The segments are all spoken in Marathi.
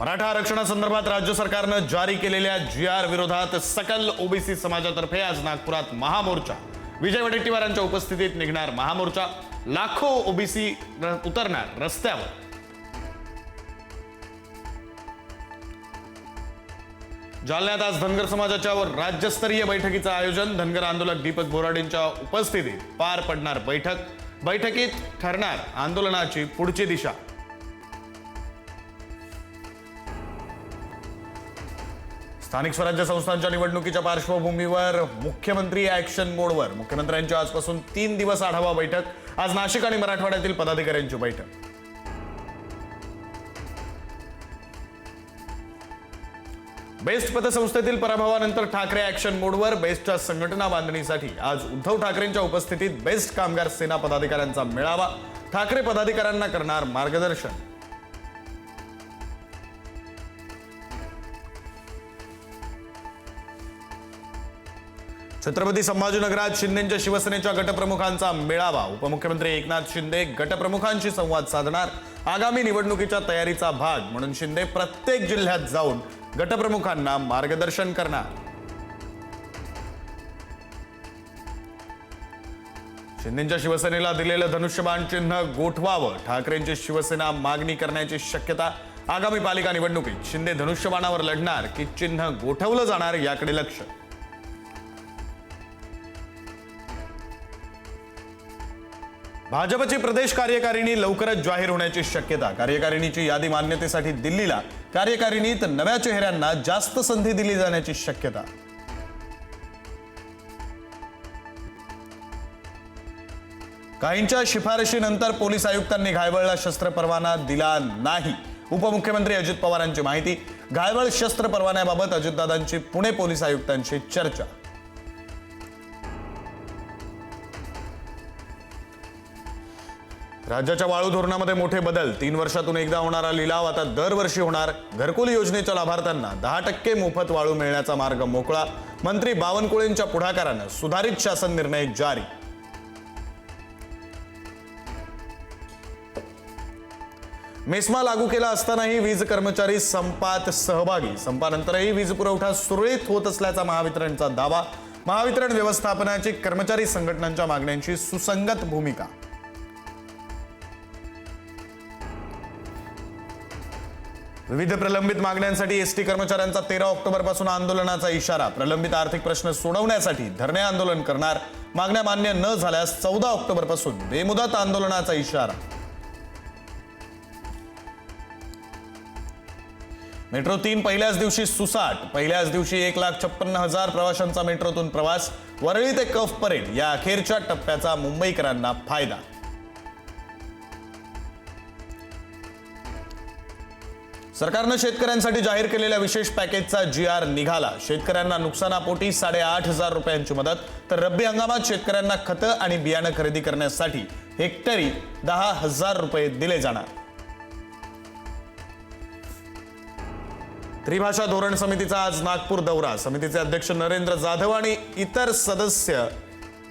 मराठा आरक्षणासंदर्भात राज्य सरकारनं जारी केलेल्या जी आर विरोधात सकल ओबीसी समाजातर्फे आज नागपुरात महामोर्चा. विजय वडेट्टीवारांच्या उपस्थितीत निघणार महामोर्चा. लाखो ओबीसी उतरणार रस्त्यावर. जालन्यात आज धनगर समाजाच्या वर राज्यस्तरीय बैठकीचं आयोजन. धनगर आंदोलक दीपक बोराडेंच्या उपस्थितीत पार पडणार बैठक. बैठकीत ठरणार आंदोलनाची पुढची दिशा. स्थानिक स्वराज्य संस्थांच्या निवडणुकीच्या पार्श्वभूमीवर मुख्यमंत्री ऍक्शन मोडवर मुख्यमंत्र्यांची आजपासून तीन दिवस आढावा बैठक. आज नाशिक आणि मराठवाड्यातील पदाधिकाऱ्यांची बैठक. बेस्ट पतसंस्थेतील पराभवानंतर ठाकरे ऍक्शन मोडवर बेस्टच्या संघटना बांधणीसाठी आज उद्धव ठाकरेंच्या उपस्थितीत बेस्ट कामगार सेना पदाधिकाऱ्यांचा मेळावा. ठाकरे पदाधिकाऱ्यांना करणार मार्गदर्शन. छत्रपती संभाजीनगरात शिंदेच्या शिवसेनेच्या गटप्रमुखांचा मेळावा. उपमुख्यमंत्री एकनाथ शिंदे गटप्रमुखांशी संवाद साधणार. आगामी निवडणुकीच्या तयारीचा भाग म्हणून शिंदे प्रत्येक जिल्ह्यात जाऊन गटप्रमुखांना मार्गदर्शन करणार. शिंदेच्या शिवसेनेला दिलेलं धनुष्यबाण चिन्ह गोठवावं. ठाकरेंची शिवसेना मागणी करण्याची शक्यता. आगामी पालिका निवडणुकीत शिंदे धनुष्यबाणावर लढणार की चिन्ह गोठवलं जाणार याकडे लक्ष. भाजपची प्रदेश कार्यकारिणी लवकरच जाहीर होण्याची शक्यता. कार्यकारिणीची यादी मान्यतेसाठी दिल्लीला कार्यकारिणीत नव्या चेहऱ्यांना जास्त संधी दिली जाण्याची शक्यता. काहींच्या शिफारशीनंतर पोलीस आयुक्तांनी घायवळला शस्त्र परवाना दिला नाही. उपमुख्यमंत्री अजित पवारांची माहिती. घायवळ शस्त्र परवान्याबाबत अजितदादांची पुणे पोलीस आयुक्तांशी चर्चा. राज्याच्या वाळू धोरणामध्ये मोठे बदल. तीन वर्षातून एकदा होणारा लिलाव आता दरवर्षी होणार. घरकुल योजनेच्या लाभार्थ्यांना दहा टक्के मोफत वाळू मिळण्याचा मार्ग मोकळा. मंत्री बावनकुळेंच्या पुढाकारानं सुधारित शासन निर्णय जारी. मेस्मा लागू केला असतानाही वीज कर्मचारी संपात सहभागी. संपानंतरही वीज पुरवठा सुरळीत होत असल्याचा महावितरणचा दावा. महावितरण व्यवस्थापनाची कर्मचारी संघटनांच्या मागण्यांची सुसंगत भूमिका. विविध प्रलंबित मागण्यांसाठी एसटी कर्मचाऱ्यांचा तेरा ऑक्टोबरपासून आंदोलनाचा इशारा. प्रलंबित आर्थिक प्रश्न सोडवण्यासाठी धरणे आंदोलन करणार. मागण्या मान्य न झाल्यास चौदा ऑक्टोबरपासून बेमुदत आंदोलनाचा इशारा. मेट्रो तीन पहिल्याच दिवशी सुसाट. पहिल्याच दिवशी एक लाख छप्पन्न हजार प्रवाशांचा मेट्रोतून प्रवास. वरळी ते कफ परेड या अखेरच्या टप्प्याचा मुंबईकरांना फायदा. सरकारनं शेतकऱ्यांसाठी जाहीर केलेल्या विशेष पॅकेजचा जी आर निघाला. शेतकऱ्यांना नुकसानापोटी साडेआठ हजार रुपयांची मदत तर रब्बी हंगामात शेतकऱ्यांना खतं आणि बियाणं खरेदी करण्यासाठी हेक्टरी दहा हजार रुपये दिले जाणार. त्रिभाषा धोरण समितीचा आज नागपूर दौरा. समितीचे अध्यक्ष नरेंद्र जाधव आणि इतर सदस्य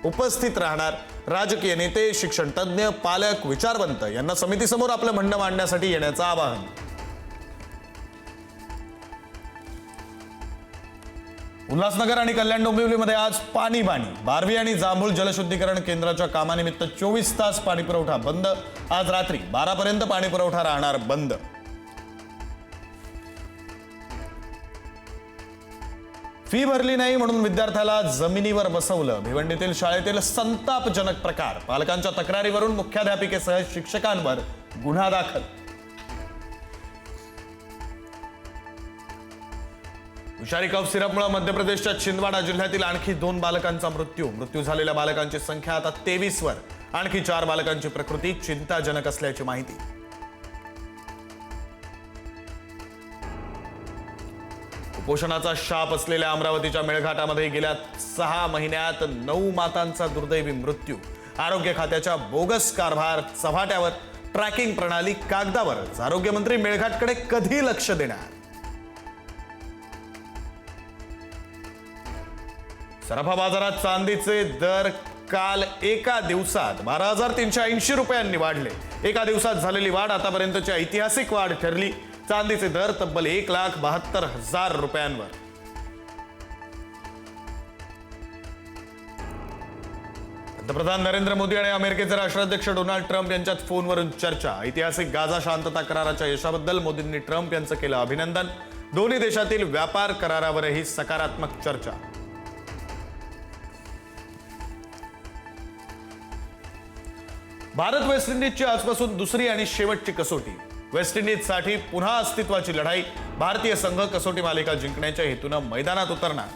उपस्थित राहणार. राजकीय नेते शिक्षण तज्ज्ञ पालक विचारवंत यांना समितीसमोर आपलं म्हणणं मांडण्यासाठी येण्याचं आवाहन. उल्हासनगर आणि कल्याण डोंबिवलीमध्ये आज पाणी पाणी बारवी आणि जांभूळ जलशुद्धीकरण केंद्राच्या कामानिमित्त चोवीस तास पाणी पुरवठा बंद. आज रात्री बारापर्यंत पाणीपुरवठा राहणार बंद. फी भरली नाही म्हणून विद्यार्थ्याला जमिनीवर बसवलं. भिवंडीतील शाळेतील संतापजनक प्रकार. पालकांच्या तक्रारीवरून मुख्याध्यापिकेसह शिक्षकांवर गुन्हा दाखल. विषारी कफ सिरपमुळे मध्य प्रदेशच्या छिंदवाडा जिल्ह्यातील आणखी दोन बालकांचा मृत्यू. मृत्यू झालेल्या बालकांची संख्या आता तेवीस वर आणखी चार बालकांची प्रकृती चिंताजनक असल्याची माहिती. उपोषणाचा शाप असलेल्या अमरावतीच्या मेळघाटामध्ये गेल्या सहा महिन्यात नऊ मातांचा दुर्दैवी मृत्यू. आरोग्य खात्याच्या बोगस कारभार चव्हाट्यावर ट्रॅकिंग प्रणाली कागदावरच. आरोग्यमंत्री मेळघाटकडे कधी लक्ष देणार? सराफा बाजारात चांदीचे दर काल एका दिवसात बारा हजार तीनशे ऐंशी रुपयांनी वाढले. एका दिवसात झालेली वाढ आतापर्यंतची ऐतिहासिक वाढ ठरली. चांदीचे दर तब्बल एक लाख बहात्तर हजार रुपयांवर. पंतप्रधान नरेंद्र मोदी आणि अमेरिकेचे राष्ट्राध्यक्ष डोनाल्ड ट्रम्प यांच्यात फोनवरून चर्चा. ऐतिहासिक गाझा शांतता कराराच्या यशाबद्दल मोदींनी ट्रम्प यांचं केलं अभिनंदन. दोन्ही देशातील व्यापार करारावरही सकारात्मक चर्चा. भारत वेस्ट इंडिजची आजपासून दुसरी आणि शेवटची कसोटी. वेस्ट इंडिजसाठी पुन्हा अस्तित्वाची लढाई. भारतीय संघ कसोटी मालिका जिंकण्याच्या हेतूनं मैदानात उतरणार.